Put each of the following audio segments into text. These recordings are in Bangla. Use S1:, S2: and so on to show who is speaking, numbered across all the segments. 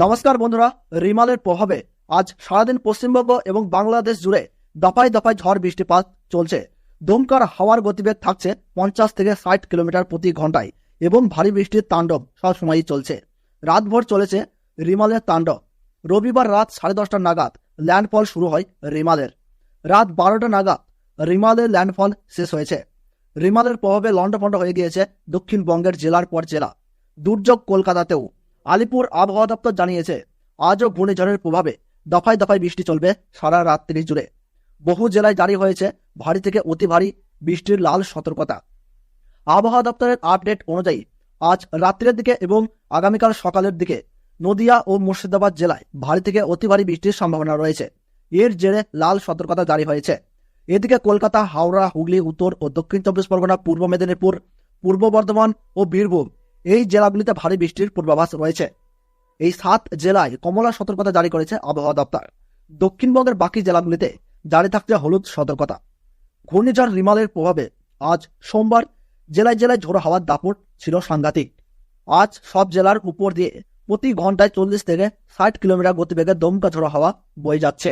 S1: নমস্কার বন্ধুরা, রিমালের প্রভাবে আজ সারাদিন পশ্চিমবঙ্গ এবং বাংলাদেশ জুড়ে দফায় দফায় ঝড় বৃষ্টিপাত চলছে। দমকার হাওয়ার গতিবেগ থাকছে পঞ্চাশ থেকে ষাট কিলোমিটার প্রতি ঘন্টায় এবং ভারী বৃষ্টির তাণ্ডব সবসময়ই চলছে। রাতভর চলেছে রিমালের তাণ্ডব। রবিবার রাত সাড়ে দশটা নাগাদ ল্যান্ডফল শুরু হয় রিমালের। রাত বারোটা নাগাদ রিমালের ল্যান্ডফল শেষ হয়েছে। রিমালের প্রভাবে লন্ডভন্ড হয়ে গিয়েছে দক্ষিণবঙ্গের জেলার পর জেলা। দুর্যোগ কলকাতাতেও। আলিপুর আবহাওয়া দপ্তর জানিয়েছে, আজও ঘূর্ণিঝড়ের প্রভাবে দফায় দফায় বৃষ্টি চলবে সারা রাত্রি জুড়ে। বহু জেলায় জারি হয়েছে ভারী থেকে অতি ভারী বৃষ্টির লাল সতর্কতা। আবহাওয়া দপ্তরের আপডেট অনুযায়ী, আজ রাত্রের দিকে এবং আগামীকাল সকালের দিকে নদিয়া ও মুর্শিদাবাদ জেলায় ভারী থেকে অতি ভারী বৃষ্টির সম্ভাবনা রয়েছে। এর জেরে লাল সতর্কতা জারি হয়েছে। এদিকে কলকাতা, হাওড়া, হুগলি, উত্তর ও দক্ষিণ চব্বিশ পরগনা, পূর্ব মেদিনীপুর, পূর্ব বর্ধমান ও বীরভূম এই জেলাগুলিতে ভারী বৃষ্টির পূর্বাভাস রয়েছে। এই সাত জেলায় কমলা সতর্কতা জারি করেছে আবহাওয়া দপ্তর। দক্ষিণবঙ্গের বাকি জেলাগুলিতে জারি থাকছে হলুদ সতর্কতা। ঘূর্ণিঝড় রিমালের প্রভাবে আজ সোমবার জেলায় জেলায় ঝোড়ো হাওয়ার দাপট ছিল সাংঘাতিক। আজ সব জেলার উপর দিয়ে প্রতি ঘন্টায় চল্লিশ থেকে ষাট কিলোমিটার গতিবেগে দমকা ঝোড়ো হাওয়া বয়ে যাচ্ছে।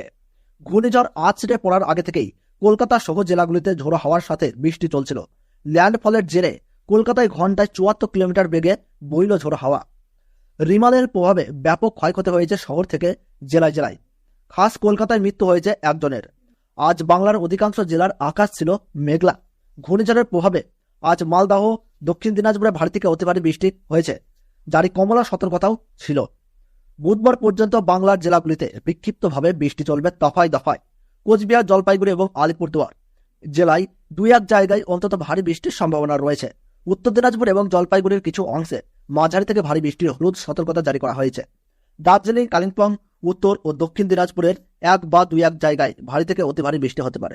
S1: ঘূর্ণিঝড় আছড়ে পড়ার আগে থেকেই কলকাতা সহ জেলাগুলিতে ঝোড়ো হাওয়ার সাথে বৃষ্টি চলছিল। ল্যান্ডফলের জেরে কলকাতায় ঘন্টায় চুয়াত্তর কিলোমিটার বেগে বইল ঝোড়ো হাওয়া। রিমালের প্রভাবে ব্যাপক ক্ষয়ক্ষতি হয়েছে শহর থেকে জেলায় জেলায়। খাস কলকাতায় মৃত্যু হয়েছে একজনের। আজ বাংলার অধিকাংশ জেলার আকাশ ছিল মেঘলা। ঘূর্ণিঝড়ের প্রভাবে আজ মালদাহ, দক্ষিণ দিনাজপুরে ভারী থেকে অতি ভারী বৃষ্টি হয়েছে জারি কমলা সতর্কতাও ছিল। বুধবার পর্যন্ত বাংলার জেলাগুলিতে বিক্ষিপ্তভাবে বৃষ্টি চলবে দফায় দফায়। কোচবিহার, জলপাইগুড়ি এবং আলিপুরদুয়ার জেলায় দুই এক জায়গায় অন্তত ভারী বৃষ্টির সম্ভাবনা রয়েছে। উত্তর দিনাজপুর এবং জলপাইগুড়ির কিছু অংশে মাঝারি থেকে ভারী বৃষ্টির হলুদ সতর্কতা জারি করা হয়েছে। দার্জিলিং, কালিম্পং, উত্তর ও দক্ষিণ দিনাজপুরের এক বা দুই এক জায়গায় ভারী থেকে অতি ভারী বৃষ্টি হতে পারে।